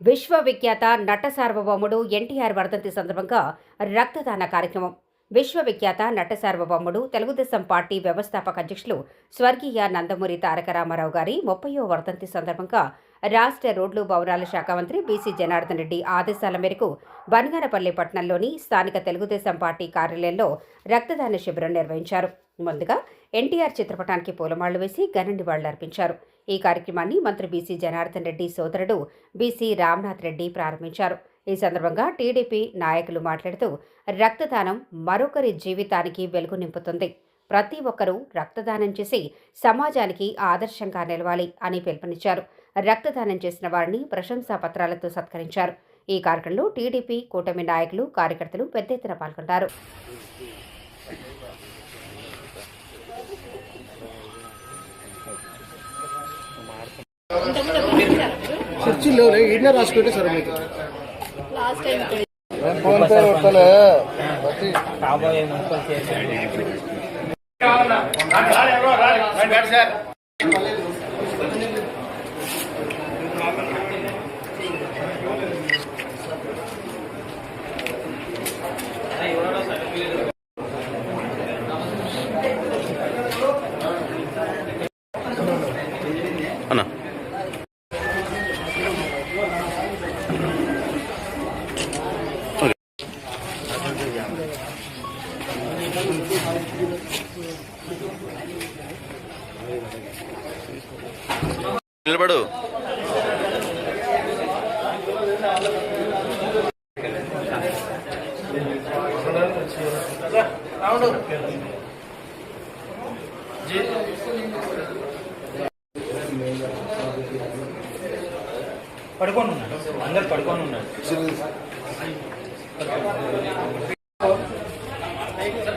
విశ్వవిఖ్యాత నట సార్వభౌముడు ఎన్టీఆర్ వర్ధంతి సందర్భంగా రక్తదాన కార్యక్రమం. విశ్వవిఖ్యాత నట సార్వభౌముడు తెలుగుదేశం పార్టీ వ్యవస్థాపక అధ్యక్షులు స్వర్గీయ నందమూరి తారక రామారావు గారి ముప్పయో వర్ధంతి సందర్భంగా రాష్ట్ర రోడ్లు భవనాల శాఖ మంత్రి బీసీ జనార్దన్ రెడ్డి ఆదేశాల మేరకు బనగానపల్లి పట్టణంలోని స్థానిక తెలుగుదేశం పార్టీ కార్యాలయంలో రక్తదాన శిబిరం నిర్వహించారు. ముందుగా ఎన్టీఆర్ చిత్రపటానికి పూలమాళ్ళు వేసి ఘన నివాళులర్పించారు. ఈ కార్యక్రమాన్ని మంత్రి బీసీ జనార్దన్ రెడ్డి సోదరుడు బీసీ రామ్నాథ్ రెడ్డి ప్రారంభించారు. ఈ సందర్భంగా టీడీపీ నాయకులు మాట్లాడుతూ రక్తదానం మరొకరి జీవితానికి వెలుగు నింపుతుంది. ప్రతి ఒక్కరూ రక్తదానం చేసి సమాజానికి ఆదర్శంగా నిలవాలి అని పిలుపునిచ్చారు. రక్తదానం చేసిన వారిని ప్రశంసా పత్రాలతో సత్కరించారు. ఈ కార్యక్రమంలో టీడీపీ కూటమి నాయకులు కార్యకర్తలు పెద్ద ఎత్తున పాల్గొన్నారు. చర్చిలో ఈడనే రాసుకుంటే సరే మీకు. లాస్ట్ టైం ఇక్కడ ఫోన్ పే కాబోయే నిలబడు. పడుకొని ఉన్నాడు అందరు పడుకొని ఉన్నాడు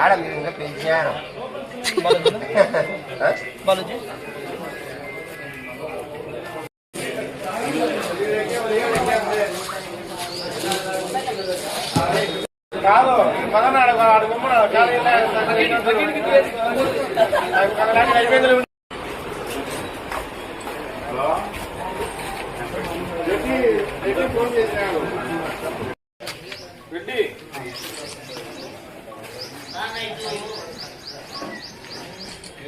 యాడ మీరు ఇంకా కాదు పదనాడు చాలా ఫోన్ చేసినాడు.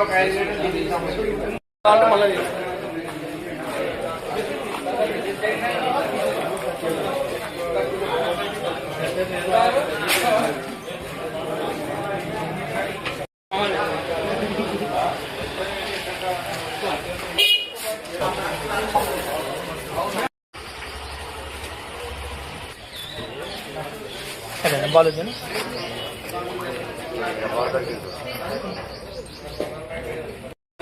ఒక ఐదు నిమిషాలు తీసుకుంటాను. మళ్ళీ సరేనా బాలాజీ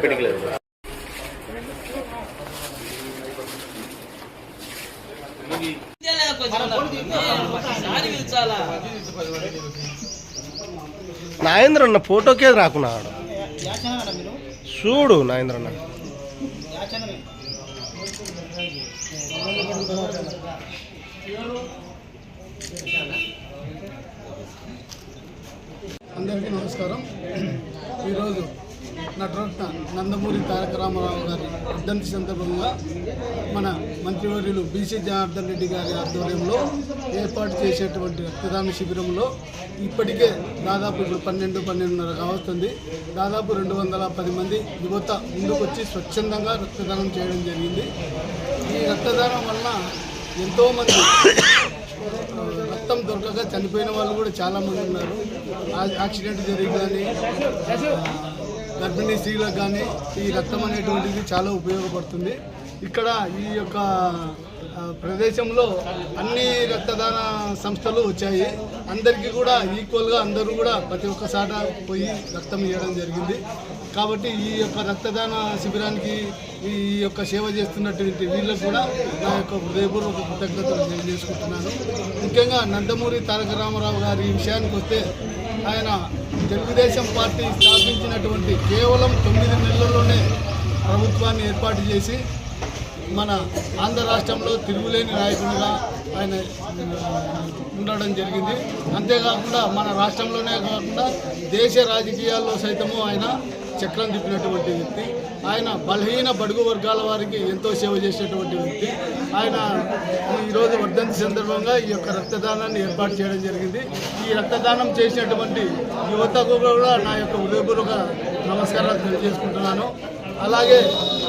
పిడికలేదు ఒకసారి నాగేంద్ర అన్న ఫోటోకే రాకున్నాడు చూడు నాగేంద్ర అన్న. అందరికీ నమస్కారం. ఈరోజు నటరత్న నందమూరి తారక రామారావు గారి వర్ధంతి సందర్భంగా మన మంత్రివర్యులు బీసీ జనార్దన్ రెడ్డి గారి ఆధ్వర్యంలో ఏర్పాటు చేసేటువంటి రక్తదాన శిబిరంలో ఇప్పటికే దాదాపు ఇప్పుడు పన్నెండు పన్నెండున్నర కావస్తుంది. దాదాపు రెండు వందల పది మంది యువత ముందుకొచ్చి స్వచ్ఛందంగా రక్తదానం చేయడం జరిగింది. ఈ రక్తదానం వలన ఎంతోమంది రక్తం దొరకక చనిపోయిన వాళ్ళు కూడా చాలా మంది ఉన్నారు. యాక్సిడెంట్ జరిగి కానీ గర్భిణీ స్త్రీలకు కానీ ఈ రక్తం అనేటువంటిది చాలా ఉపయోగపడుతుంది. ఇక్కడ ఈ యొక్క ప్రదేశంలో అన్ని రక్తదాన సంస్థలు వచ్చాయి. అందరికీ కూడా ఈక్వల్గా అందరూ కూడా ప్రతి ఒక్కసాట పోయి రక్తం ఇవ్వడం జరిగింది. కాబట్టి ఈ యొక్క రక్తదాన శిబిరానికి ఈ యొక్క సేవ చేస్తున్నటువంటి వీళ్ళకు కూడా నా యొక్క హృదయపూర్వక కృతజ్ఞతలు తెలియజేసుకుంటున్నాను. ముఖ్యంగా నందమూరి తారక రామారావు గారి విషయానికి వస్తే ఆయన తెలుగుదేశం పార్టీ స్థాపించినటువంటి కేవలం తొమ్మిది నెలల్లోనే ప్రభుత్వాన్ని ఏర్పాటు చేసి మన ఆంధ్ర రాష్ట్రంలో తిరుగులేని నాయకుడిగా ఆయన ఉండడం జరిగింది. అంతేకాకుండా మన రాష్ట్రంలోనే కాకుండా దేశ రాజకీయాల్లో సైతము ఆయన చక్రం తిప్పినటువంటి వ్యక్తి ఆయన బలహీన బడుగు వర్గాల వారికి ఎంతో సేవ చేసేటువంటి వ్యక్తి ఆయన ఈరోజు వర్ధంతి సందర్భంగా ఈ యొక్క రక్తదానాన్ని ఏర్పాటు చేయడం జరిగింది. ఈ రక్తదానం చేసినటువంటి యువతకు కూడా నా యొక్క ఉదయపూర్వక నమస్కారాలు తెలియజేసుకుంటున్నాను. అలాగే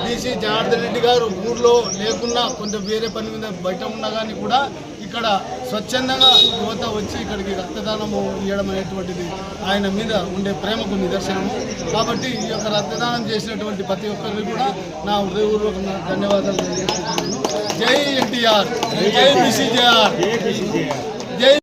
డీసీ జనార్దన్ రెడ్డి గారు ఊర్లో లేకున్నా కొంచెం వేరే పని మీద బయట ఉన్నా కానీ కూడా ఇక్కడ స్వచ్ఛందంగా యువత వచ్చి ఇక్కడికి రక్తదానము ఇవ్వడం అనేటువంటిది ఆయన మీద ఉండే ప్రేమకు నిదర్శనము. కాబట్టి ఈ యొక్క రక్తదానం చేసినటువంటి ప్రతి ఒక్కరికి కూడా నా హృదయపూర్వక ధన్యవాదాలు తెలియజేస్తున్నాను. జై ఎన్టీఆర్. జై బీసీజేఆర్